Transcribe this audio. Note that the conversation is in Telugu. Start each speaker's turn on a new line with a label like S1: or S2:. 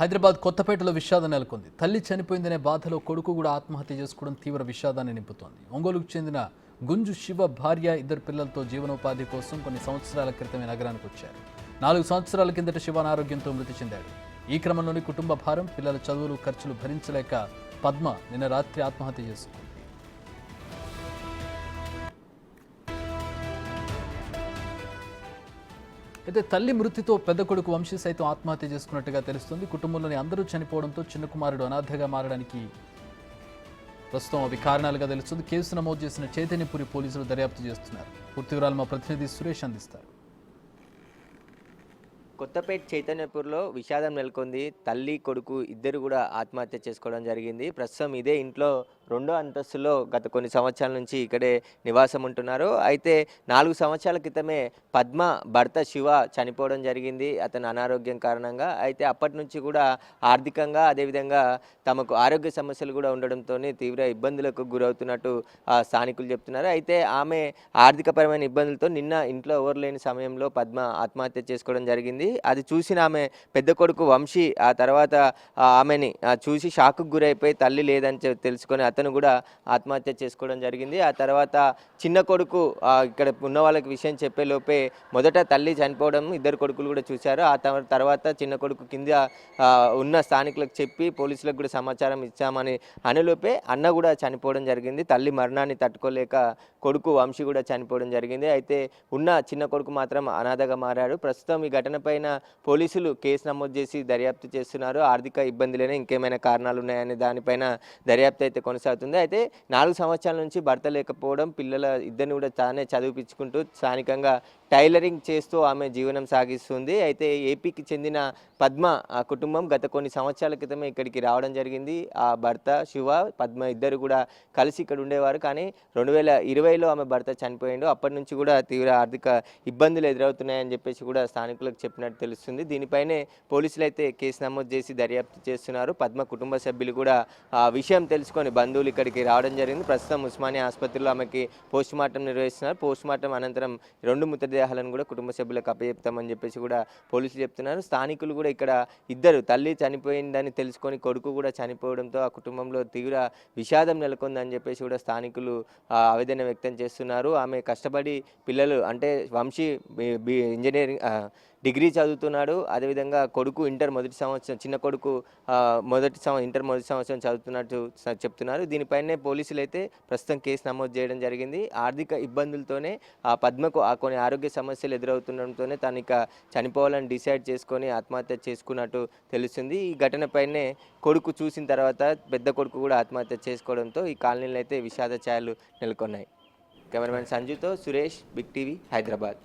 S1: హైదరాబాద్ కొత్తపేటలో విషాదం నెలకొంది. తల్లి చనిపోయిందనే బాధలో కొడుకు కూడా ఆత్మహత్య చేసుకోవడం తీవ్ర విషాదాన్ని నింపుతోంది. ఒంగోలుకు చెందిన గుంజు శివ భార్య ఇద్దరు పిల్లలతో జీవనోపాధి కోసం కొన్ని సంవత్సరాల క్రితమే నగరానికి వచ్చారు. నాలుగు సంవత్సరాల కిందట శివ అనారోగ్యంతో మృతి చెందాడు. ఈ క్రమంలోని కుటుంబ భారం పిల్లల చదువులు ఖర్చులు భరించలేక పద్మ నిన్న రాత్రి ఆత్మహత్య చేసుకుంది. అయితే తల్లి మృతితో పెద్ద కొడుకు వంశీ సైతం ఆత్మహత్య చేసుకున్నట్టుగా తెలుస్తుంది. కుటుంబంలోని అందరూ చనిపోవడంతో చిన్న కుమారుడు అనాథగా మారడానికి ప్రస్తుతం అవి కారణాలుగా తెలుస్తుంది. కేసు నమోదు చేసిన చైతన్యపురి పోలీసులు దర్యాప్తు చేస్తున్నారు. పూర్తి వివరాలు మా ప్రతినిధి సురేష్ అందిస్తారు.
S2: కొత్తపేట చైతన్యపూర్లో విషాదం నెలకొంది. తల్లి కొడుకు ఇద్దరు కూడా ఆత్మహత్య చేసుకోవడం జరిగింది. ప్రస్తుతం ఇదే ఇంట్లో రెండో అంతస్తులో గత కొన్ని సంవత్సరాల నుంచి ఇక్కడే నివాసం ఉంటున్నారు. అయితే నాలుగు సంవత్సరాల క్రితమే పద్మ భర్త శివ చనిపోవడం జరిగింది అతని అనారోగ్యం కారణంగా. అయితే అప్పటి నుంచి కూడా ఆర్థికంగా అదేవిధంగా తమకు ఆరోగ్య సమస్యలు కూడా ఉండడంతో తీవ్ర ఇబ్బందులకు గురవుతున్నట్టు ఆ, స్థానికులు చెప్తున్నారు. అయితే ఆమె ఆర్థికపరమైన ఇబ్బందులతో నిన్న ఇంట్లో ఎవరు లేని సమయంలో పద్మ ఆత్మహత్య చేసుకోవడం జరిగింది. అది చూసిన ఆమె పెద్ద కొడుకు వంశీ ఆ తర్వాత ఆమెని చూసి షాక్కు గురైపోయి తల్లి లేదని తెలుసుకొని అతను కూడా ఆత్మహత్య చేసుకోవడం జరిగింది. ఆ తర్వాత చిన్న కొడుకు ఇక్కడ ఉన్న వాళ్ళకి విషయం చెప్పే లోపే మొదట తల్లి చనిపోవడం ఇద్దరు కొడుకులు కూడా చూశారు. ఆ తర్వాత చిన్న కొడుకు కింద ఉన్న స్థానికులకు చెప్పి పోలీసులకు కూడా సమాచారం ఇచ్చామని అనేలోపే అన్న కూడా చనిపోవడం జరిగింది. తల్లి మరణాన్ని తట్టుకోలేక కొడుకు వంశీ కూడా చనిపోవడం జరిగింది. అయితే ఉన్న చిన్న కొడుకు మాత్రం అనాథగా మారాడు. ప్రస్తుతం ఈ ఘటనపై పైన పోలీసులు కేసు నమోదు చేసి దర్యాప్తు చేస్తున్నారు ఆర్థిక ఇబ్బందులనే ఇంకేమైనా కారణాలు ఉన్నాయనే దానిపైన దర్యాప్తు అయితే కొనసాగుతుంది. అయితే నాలుగు సంవత్సరాల నుంచి భర్త లేకపోవడం పిల్లల ఇద్దరిని కూడా తానే చదివిపించుకుంటూ స్థానికంగా టైలరింగ్ చేస్తూ ఆమె జీవనం సాగిస్తుంది. అయితే ఏపీకి చెందిన పద్మ ఆ కుటుంబం గత కొన్ని సంవత్సరాల క్రితమే ఇక్కడికి రావడం జరిగింది. ఆ భర్త శివ పద్మ ఇద్దరు కూడా కలిసి ఇక్కడ ఉండేవారు. కానీ రెండు వేల ఇరవైలో ఆమె భర్త చనిపోయిండు. అప్పటి నుంచి కూడా తీవ్ర ఆర్థిక ఇబ్బందులు ఎదురవుతున్నాయని చెప్పేసి కూడా స్థానికులకు చెప్పినట్టు తెలుస్తుంది. దీనిపైనే పోలీసులు అయితే కేసు నమోదు చేసి దర్యాప్తు చేస్తున్నారు. పద్మ కుటుంబ సభ్యులు కూడా ఆ విషయం తెలుసుకొని బంధువులు ఇక్కడికి రావడం జరిగింది. ప్రస్తుతం ఉస్మానియా ఆసుపత్రిలో ఆమెకి పోస్ట్ మార్టం నిర్వహిస్తున్నారు. పోస్ట్ మార్టం అనంతరం రెండు మృతదేహాలను కూడా కుటుంబ సభ్యులకు అప్పచెప్తామని చెప్పేసి కూడా పోలీసులు చెప్తున్నారు. స్థానికులు కూడా ఇక్కడ ఇద్దరు తల్లి చనిపోయిందని తెలుసుకొని కొడుకు కూడా చనిపోవడంతో ఆ కుటుంబంలో తీవ్ర విషాదం నెలకొందని చెప్పేసి కూడా స్థానికులు ఆవేదన వ్యక్తం చేస్తున్నారు. ఆమె కష్టపడి పిల్లలు అంటే వంశీ ఇంజనీరింగ్ డిగ్రీ చదువుతున్నాడు. అదేవిధంగా కొడుకు ఇంటర్ మొదటి సంవత్సరం చిన్న కొడుకు మొదటి సంవత్సరం ఇంటర్ మొదటి సంవత్సరం చదువుతున్నట్టు చెప్తున్నారు. దీనిపైనే పోలీసులు అయితే ప్రస్తుతం కేసు నమోదు చేయడం జరిగింది. ఆర్థిక ఇబ్బందులతోనే ఆ పద్మకు ఆ కొన్ని ఆరోగ్య సమస్యలు ఎదురవుతుండడంతోనే తను ఇక చనిపోవాలని డిసైడ్ చేసుకొని ఆత్మహత్య చేసుకున్నట్టు తెలుస్తుంది. ఈ ఘటనపైనే కొడుకు చూసిన తర్వాత పెద్ద కొడుకు కూడా ఆత్మహత్య చేసుకోవడంతో ఈ కాలనీలో అయితే విషాద ఛాయలు నెలకొన్నాయి. కెమెరామెన్ సంజుతో సురేష్ బిగ్ టీవీ హైదరాబాద్.